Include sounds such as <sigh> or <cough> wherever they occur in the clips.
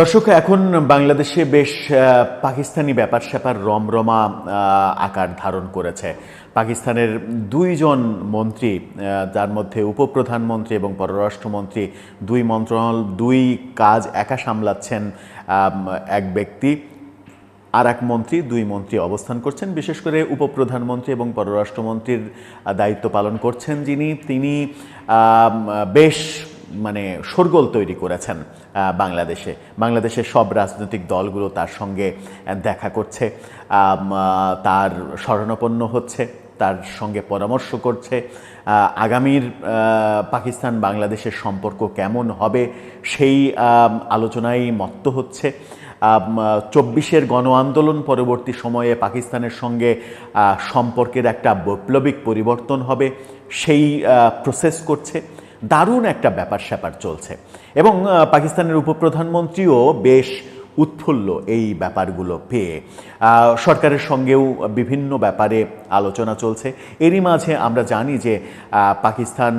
দর্শক, এখন বাংলাদেশে বেশ পাকিস্তানি ব্যাপার স্যাপার রমরমা আকার ধারণ করেছে। পাকিস্তানের দুইজন মন্ত্রী যার মধ্যে উপপ্রধানমন্ত্রী এবং পররাষ্ট্রমন্ত্রী, দুই মন্ত্রণালয়, দুই কাজ একা সামলাচ্ছেন এক ব্যক্তি। আর এক মন্ত্রী, দুই মন্ত্রী অবস্থান করছেন। বিশেষ করে উপপ্রধানমন্ত্রী এবং পররাষ্ট্রমন্ত্রীর দায়িত্ব পালন করছেন যিনি। তিনি বেশ মানে শোরগোল তৈরি করেছেন বাংলাদেশে। বাংলাদেশের সব রাজনৈতিক দলগুলো তার সঙ্গে দেখা করছে। তার শরণাপন্ন হচ্ছে, তার সঙ্গে পরামর্শ করছে আগামীর পাকিস্তান বাংলাদেশের সম্পর্ক কেমন হবে সেই আলোচনায় মত্ত হচ্ছে। চব্বিশের গণ আন্দোলন পরবর্তী সময়ে পাকিস্তানের সঙ্গে সম্পর্কের একটা বৈপ্লবিক পরিবর্তন হবে, সেই প্রসেস করছে। দারুণ একটা ব্যাপার স্যাপার চলছে। এবং পাকিস্তানের উপপ্রধানমন্ত্রীও বেশ উৎফুল্ল এই ব্যাপারগুলো পেয়ে। সরকারের সঙ্গেও বিভিন্ন ব্যাপারে আলোচনা চলছে। এরই মাঝে আমরা জানি যে পাকিস্তান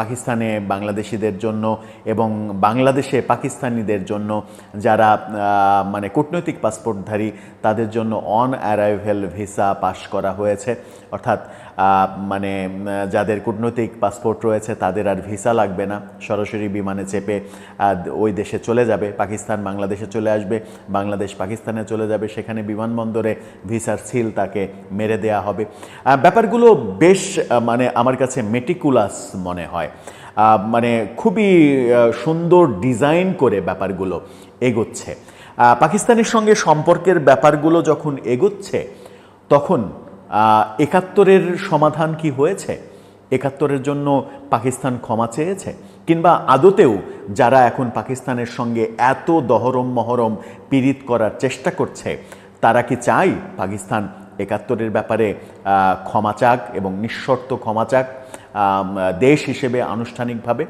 পাকিস্তানে বাংলাদেশিদের জন্য এবং বাংলাদেশে পাকিস্তানিদের জন্য যারা মানে কূটনৈতিক পাসপোর্টধারী, তাদের জন্য অন অ্যারাইভেল ভিসা পাশ করা হয়েছে। অর্থাৎ মানে যাদের কূটনৈতিক পাসপোর্ট রয়েছে, তাদের আর ভিসা লাগবে না। সরাসরি বিমানে চেপে ওই দেশে চলে যাবে। পাকিস্তান বাংলাদেশে চলে আসবে। বাংলাদেশ পাকিস্তানে চলে যাবে। সেখানে বিমানবন্দরে ভিসার সিল তাকে মেরে দেয়া হবে। ব্যাপারগুলো বেশ মানে আমার কাছে মেটিকুলাস মনে হয়। মানে খুবই সুন্দর ডিজাইন করে ব্যাপারগুলো এগোচ্ছে। পাকিস্তানের সঙ্গে সম্পর্কের ব্যাপারগুলো যখন এগোচ্ছে, তখন একাত্তরের সমাধান কি হয়েছে? একাত্তরের জন্য পাকিস্তান ক্ষমা চেয়েছে? কিংবা আদতেও যারা এখন পাকিস্তানের সঙ্গে এত দহরম মহরম পীড়িত করার চেষ্টা করছে, তারা কি চাই পাকিস্তান একাত্তরের ব্যাপারে ক্ষমা চাক এবং নিঃশর্ত ক্ষমা চাক দেশ হিসেবে আনুষ্ঠানিকভাবে?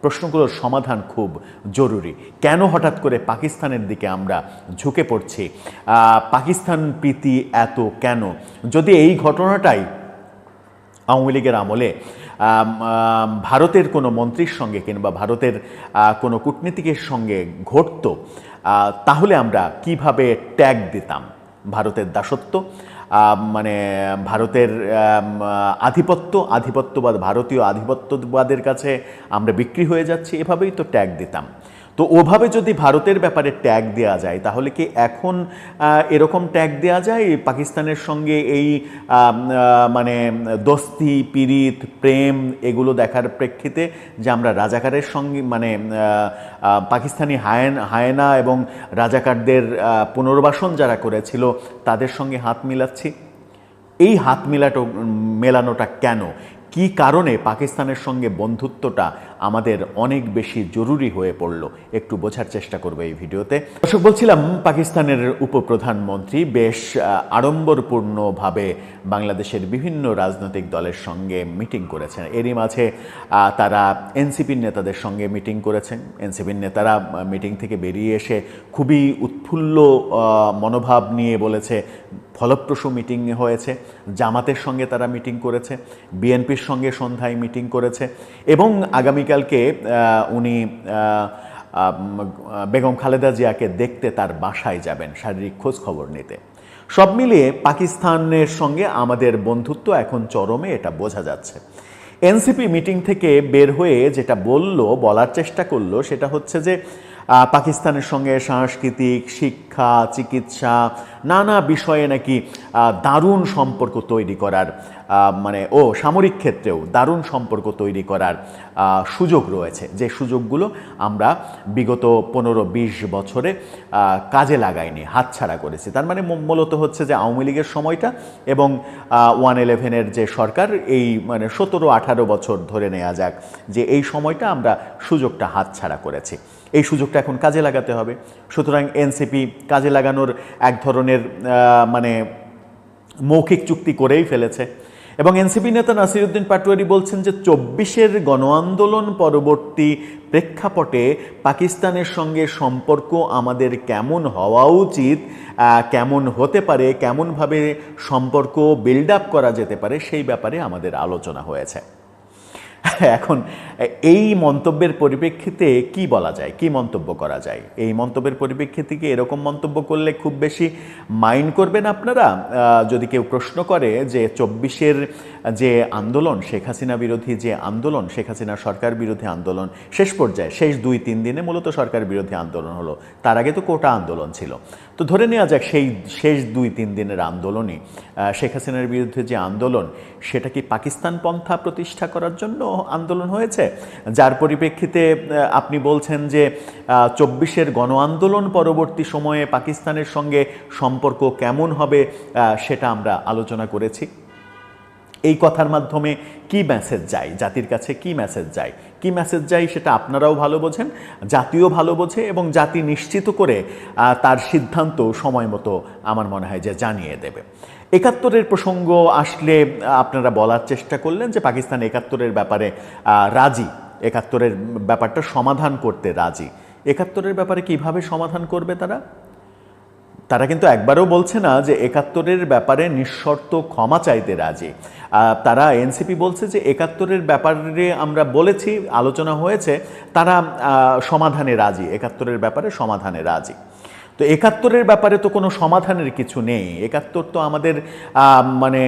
প্রশ্নগুলোর সমাধান খুব জরুরি। কেন হঠাৎ করে পাকিস্তানের দিকে আমরা ঝুঁকে পড়ছি? পাকিস্তান প্রীতি এত কেন? যদি এই ঘটনাটাই আওয়ামী লীগের আমলে আম, আম, ভারতের কোনো মন্ত্রীর সঙ্গে কিংবা ভারতের কোনো কূটনীতিকের সঙ্গে ঘটত তাহলে আমরা কীভাবে ট্যাগ দিতাম ভারতের দাসত্ব? মানে ভারতের আধিপত্য, আধিপত্যবাদ, ভারতীয় আধিপত্যবাদের কাছে আমরা বিক্রি হয়ে যাচ্ছি। এভাবেই তো ট্যাগ দিতাম। তো ওভাবে যদি ভারতের ব্যাপারে ট্যাগ দেওয়া যায়, তাহলে কি এখন এরকম ট্যাগ দেওয়া যায়? পাকিস্তানের সঙ্গে এই মানে দোস্তি, পীড়িত, প্রেম এগুলো দেখার প্রেক্ষিতে যে আমরা রাজাকারের সঙ্গে মানে পাকিস্তানি হায়েন, হায়না এবং রাজাকারদের পুনর্বাসন যারা করেছিল, তাদের সঙ্গে হাত মিলাচ্ছি। এই হাত মেলাটো মেলানোটা কেন? কি কারণে পাকিস্তানের সঙ্গে বন্ধুত্বটা আমাদের অনেক বেশি জরুরি হয়ে পড়ল। একটু বোঝার চেষ্টা করবে এই ভিডিওতে। দর্শক, বলছিলাম, পাকিস্তানের উপপ্রধানমন্ত্রী বেশ আড়ম্বরপূর্ণভাবে বাংলাদেশের বিভিন্ন রাজনৈতিক দলের সঙ্গে মিটিং করেছেন। এরই মাঝে তারা এনসিপির নেতাদের সঙ্গে মিটিং করেছেন। এনসিপির নেতারা মিটিং থেকে বেরিয়ে এসে খুবই উৎফুল্ল মনোভাব নিয়ে বলেছে, ফলপ্রসূ মিটিং হয়েছে। জামাতের সঙ্গে তারা মিটিং করেছে। বিএনপির সঙ্গে সন্ধ্যায় মিটিং করেছে। এবং আগামীকালকে উনি বেগম খালেদা জিয়াকে দেখতে তার বাসায় যাবেন শারীরিক খোঁজ খবর নিতে। সব মিলিয়ে পাকিস্তানের সঙ্গে আমাদের বন্ধুত্ব এখন চরমে, এটা বোঝা যাচ্ছে। এনসিপি মিটিং থেকে বের হয়ে যেটা বলল, বলার চেষ্টা করল, সেটা হচ্ছে যে পাকিস্তানের সঙ্গে সাংস্কৃতিক শিক্ষা, চিকিৎসা, নানা বিষয়ে নাকি দারুণ সম্পর্ক তৈরি করার মানে ও সামরিক ক্ষেত্রেও দারুণ সম্পর্ক তৈরি করার সুযোগ রয়েছে। যে সুযোগগুলো আমরা বিগত পনেরো বিশ বছরে কাজে লাগাইনি, হাতছাড়া করেছি। তার মানে মূলত হচ্ছে যে আওয়ামী লীগের সময়টা এবং ওয়ান ইলেভেনের যে সরকার, এই মানে সতেরো আঠারো বছর ধরে নেওয়া যাক যে এই সময়টা আমরা সুযোগটা হাতছাড়া করেছি। এই সুযোগটা এখন কাজে লাগাতে হবে। সুতরাং এনসিপি কাজে লাগানোর এক ধরনের মানে মৌখিক চুক্তি করেই ফেলেছে। এবং এনসিপি নেতা নাসিরুদ্দিন পাটোয়ারি বলছেন যে চব্বিশের গণ আন্দোলন পরবর্তী প্রেক্ষাপটে পাকিস্তানের সঙ্গে সম্পর্ক আমাদের কেমন হওয়া উচিত কেমন হতে পারে, কেমনভাবে সম্পর্ক বিল্ড আপ করা যেতে পারে সেই ব্যাপারে আমাদের আলোচনা হয়েছে। <laughs> এখন, এই মন্তব্যের পরিপ্রেক্ষিতে কি বলা যায়? কি মন্তব্য করা যায়? এই মন্তব্যের পরিপ্রেক্ষিতে কি এরকম মন্তব্য করলে খুব বেশি মাইন্ড করবেন আপনারা? যদি কেউ প্রশ্ন করে যে চব্বিশের যে আন্দোলন, শেখ হাসিনা বিরোধী যে আন্দোলন, শেখ হাসিনা সরকার বিরোধী আন্দোলন শেষ পর্যায়ে, শেষ দুই, তিন দিনে মূলত সরকার বিরোধী আন্দোলন হলো। তার আগে তো কোটা আন্দোলন ছিল। তো ধরে নেওয়া যাক সেই শেষ দুই, তিন দিনের আন্দোলনই শেখ হাসিনার বিরুদ্ধে যে আন্দোলন, সেটা কি পাকিস্তান পন্থা প্রতিষ্ঠা করার জন্য আন্দোলন হয়েছে? যার পরিপ্রেক্ষিতে আপনি বলছেন যে চব্বিশের গণ আন্দোলন পরবর্তী সময়ে পাকিস্তানের সঙ্গে সম্পর্ক কেমন হবে সেটা আমরা আলোচনা করেছি। এই কথার মাধ্যমে কি মেসেজ যায়, জাতির কাছে কি মেসেজ যায়? কি মেসেজ যায় সেটা আপনারাও ভালো বোঝেন, জাতিও ভালো বোঝে এবং জাতি নিশ্চিত করে তার সিদ্ধান্ত সময় মতো আমার মনে হয় যে জানিয়ে দেবে। একাত্তরের প্রসঙ্গ আসলে আপনারা বলার চেষ্টা করলেন যে পাকিস্তান একাত্তরের ব্যাপারে রাজি। একাত্তরের ব্যাপারটা সমাধান করতে রাজি। একাত্তরের ব্যাপারে কীভাবে সমাধান করবে তারা? তারা কিন্তু একবারও বলছে না যে একাত্তরের ব্যাপারে নিঃশর্ত ক্ষমা চাইতে রাজি। তারা এনসিপি বলছে যে একাত্তরের ব্যাপারে আমরা বলেছি, আলোচনা হয়েছে, তারা সমাধানে রাজি, একাত্তরের ব্যাপারে সমাধানে রাজি। তো একাত্তরের ব্যাপারে তো কোনো সমাধানের কিছু নেই। একাত্তর তো আমাদের মানে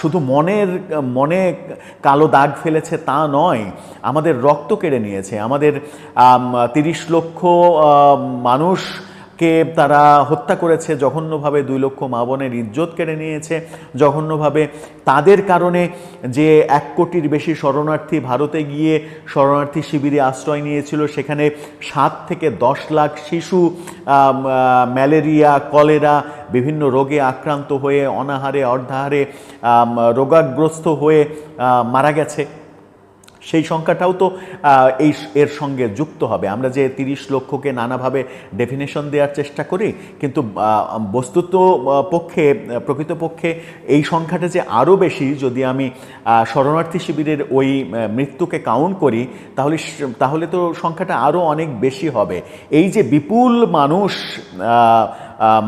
শুধু মনের, মনে কালো দাগ ফেলেছে তা নয়, আমাদের রক্ত কেড়ে নিয়েছে। আমাদের তিরিশ লক্ষ মানুষ কে তারা হত্যা করেছে, জঘন্যভাবে দুই লক্ষ মা বোনের ইজ্জত কেড়ে নিয়েছে, জঘন্যভাবে তাদের কারণে যে এক কোটির বেশি শরণার্থী ভারতে গিয়ে শরণার্থী শিবিরে আশ্রয় নিয়েছিল, সেখানে সাত থেকে দশ লাখ শিশু ম্যালেরিয়া, কলেরা, বিভিন্ন রোগে আক্রান্ত হয়ে, অনাহারে, অর্ধাহারে রোগাগ্রস্ত হয়ে মারা গেছে। সেই সংখ্যাটাও তো এই এর সঙ্গে যুক্ত হবে। আমরা যে তিরিশ লক্ষকে নানাভাবে ডেফিনেশন দেওয়ার চেষ্টা করি, কিন্তু বস্তুত পক্ষে, প্রকৃতপক্ষে এই সংখ্যাটা যে আরও বেশি, যদি আমি শরণার্থী শিবিরের ওই মৃত্যুকে কাউন্ট করি, তাহলে তাহলে তো সংখ্যাটা আরও অনেক বেশি হবে। এই যে বিপুল মানুষ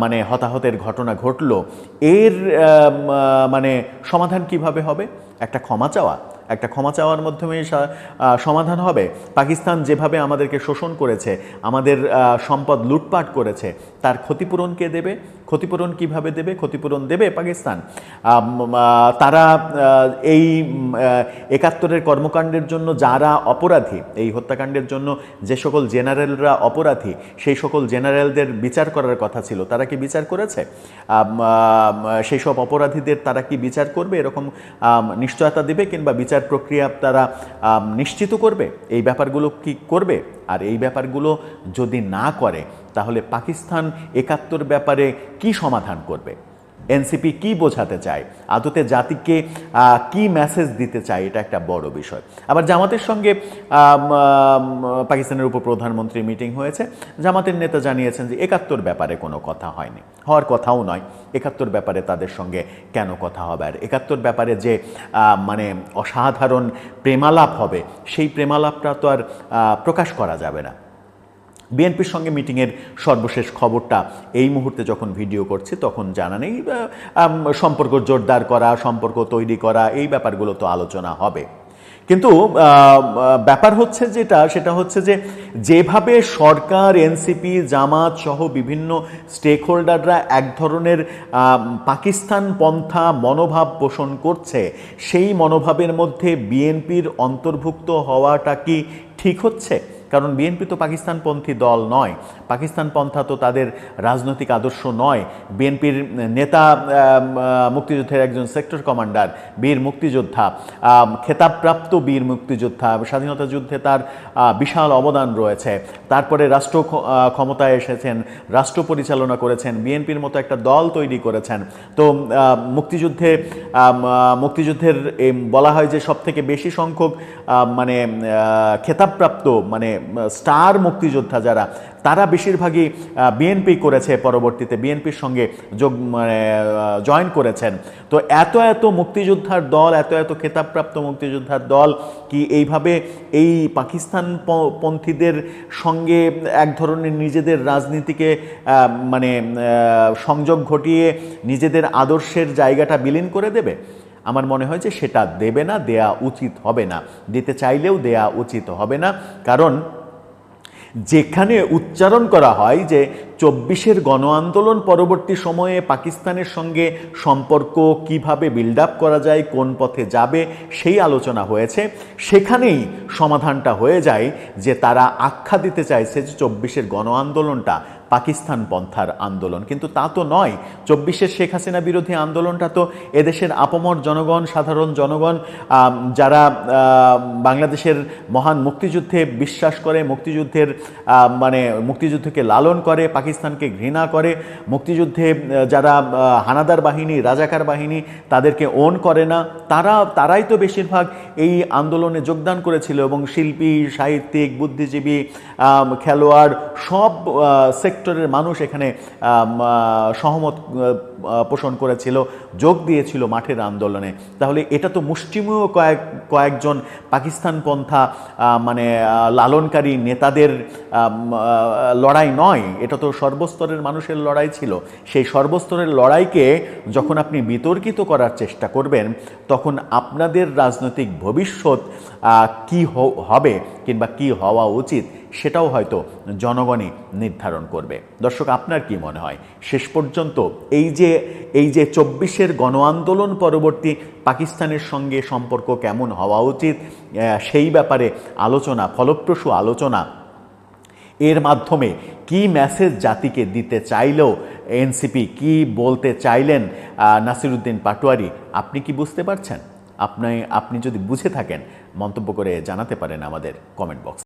মানে হতাহতের ঘটনা ঘটলো, এর মানে সমাধান কীভাবে হবে? একটা ক্ষমা চাওয়া। একটা ক্ষমা চাওয়ার মাধ্যমে সমাধান হবে। পাকিস্তান যেভাবে আমাদেরকে শোষণ করেছে, আমাদের সম্পদ লুটপাট করেছে, তার ক্ষতিপূরণ কে দেবে। ক্ষতিপূরণ কীভাবে দেবে? ক্ষতিপূরণ দেবে পাকিস্তান। তারা এই একাত্তরের কর্মকাণ্ডের জন্য যারা অপরাধী, এই হত্যাকাণ্ডের জন্য যে সকল জেনারেলরা অপরাধী, সেই সকল জেনারেলদের বিচার করার কথা ছিল, তারা কি বিচার করেছে? সেই সব অপরাধীদের তারা কি বিচার করবে? এরকম নিশ্চয়তা দেবে কিংবা বিচার প্রক্রিয়া তারা নিশ্চিত করবে? এই ব্যাপারগুলো কি করবে? আর এই ব্যাপারগুলো যদি না করে তাহলে পাকিস্তান একাত্তর ব্যাপারে কি সমাধান করবে? এনসিপি কি বোঝাতে চায়? আদতে জাতিকে কি মেসেজ দিতে চায়? এটা একটা বড় বিষয়। আবার জামাতের সঙ্গে পাকিস্তানের উপপ্রধানমন্ত্রী মিটিং হয়েছে। জামাতের নেতা জানিয়েছেন যে একাত্তর ব্যাপারে কোনো কথা হয়নি। হওয়ার কথাও নয়। একাত্তর ব্যাপারে তাদের সঙ্গে কেন কথা হবে? আর একাত্তর ব্যাপারে যে মানে অসাধারণ প্রেমালাপ হবে, সেই প্রেমালাপটা তো আর প্রকাশ করা যাবে না। বিএনপির সঙ্গে মিটিংয়ের সর্বশেষ খবরটা এই মুহূর্তে যখন ভিডিও করছি, তখন জানা নেই সম্পর্ক জোরদার করা, সম্পর্ক তৈরি করা, এই ব্যাপারগুলো তো আলোচনা হবে। কিন্তু ব্যাপার হচ্ছে যেটা, সেটা হচ্ছে যে যেভাবে সরকার, এনসিপি, জামাত সহ বিভিন্ন স্টেক হোল্ডাররা এক ধরনের পাকিস্তান পন্থা মনোভাব পোষণ করছে, সেই মনোভাবের মধ্যে বিএনপির অন্তর্ভুক্ত হওয়াটা কি ঠিক হচ্ছে? কারণ বিএনপি তো পাকিস্তানপন্থী দল নয়। পাকিস্তান পন্থা তো তাদের রাজনৈতিক আদর্শ নয়। বিএনপির নেতা মুক্তিযুদ্ধের একজন সেক্টর কমান্ডার, বীর মুক্তিযোদ্ধা খেতাবপ্রাপ্ত বীর মুক্তিযোদ্ধা, স্বাধীনতা যুদ্ধে তার বিশাল অবদান রয়েছে। তারপরে রাষ্ট্র ক্ষমতায় এসেছেন, রাষ্ট্র পরিচালনা করেছেন, বিএনপির মতো একটা দল তৈরি করেছেন। তো মুক্তিযুদ্ধে মুক্তিযুদ্ধের বলা হয় যে সব থেকে বেশি সংখ্যক মানে খেতাবপ্রাপ্ত মানে স্টার মুক্তিযোদ্ধা যারা, তারা বেশিরভাগই বিএনপি করেছে পরবর্তীতে বিএনপির সঙ্গে যোগ মানে জয়েন করেছেন। তো এত এত মুক্তিযোদ্ধার দল, এত এত খেতাবপ্রাপ্ত মুক্তিযোদ্ধার দল কি এইভাবে এই পাকিস্তান পন্থীদের সঙ্গে এক ধরনের নিজেদের রাজনীতিকে মানে সংযোগ ঘটিয়ে নিজেদের আদর্শের জায়গাটা বিলীন করে দেবে? আমার মনে হয় যে সেটা দেবে না, দেয়া উচিত হবে না। দিতে চাইলেও দেয়া উচিত হবে না। কারণ যেখানে উচ্চারণ করা হয় যে চব্বিশের গণ আন্দোলন পরবর্তী সময়ে পাকিস্তানের সঙ্গে সম্পর্ক কীভাবে বিল্ড আপ করা যায়, কোন পথে যাবে, সেই আলোচনা হয়েছে। সেখানেই সমাধানটা হয়ে যায় যে তারা আখ্যা দিতে চাইছে যে চব্বিশের গণ আন্দোলনটা পাকিস্তান পন্থার আন্দোলন। কিন্তু তা তো নয় চব্বিশের শেখ হাসিনা বিরোধী আন্দোলনটা তো এদেশের আপমর জনগণ সাধারণ জনগণ যারা বাংলাদেশের মহান মুক্তিযুদ্ধে বিশ্বাস করে মুক্তিযুদ্ধের মানে মুক্তিযুদ্ধকে লালন করে পাকিস্তানকে ঘৃণা করে মুক্তিযুদ্ধে যারা হানাদার বাহিনী রাজাকার বাহিনী তাদেরকে ওন করে না তারা তারাই তো বেশিরভাগ এই আন্দোলনে যোগদান করেছিল এবং শিল্পী সাহিত্যিক বুদ্ধিজীবী খেলোয়াড় সব আহ, সেক্টরের মানুষ এখানে সহমত পোষণ করেছিল, যোগ দিয়েছিল মাঠের আন্দোলনে। তাহলে এটা তো মুষ্টিমেয় কয়েক, কয়েকজন পাকিস্তান পন্থা মানে লালনকারী নেতাদের লড়াই নয়। এটা তো সর্বস্তরের মানুষের লড়াই ছিল। সেই সর্বস্তরের লড়াইকে যখন আপনি বিতর্কিত করার চেষ্টা করবেন, তখন আপনাদের রাজনৈতিক ভবিষ্যৎ কি হবে কিংবা কি হওয়া উচিত, সেটাও হয়তো জনগণই নির্ধারণ করবে। দর্শক, আপনার কি মনে হয়? শেষ পর্যন্ত এই যে এই যে চব্বিশের গণ আন্দোলন পরবর্তী পাকিস্তানের সঙ্গে সম্পর্ক কেমন হওয়া উচিত সেই ব্যাপারে আলোচনা, ফলপ্রসূ আলোচনা। এর মাধ্যমে কি মেসেজ জাতিকে দিতে চাইলেও এনসিপি কি বলতে চাইলেন নাসিরুদ্দিন পাটোয়ারি, আপনি কি বুঝতে পারছেন? আপনি আপনি যদি বুঝে থাকেন, মন্তব্য করে জানাতে পারেন আমাদের কমেন্ট বক্স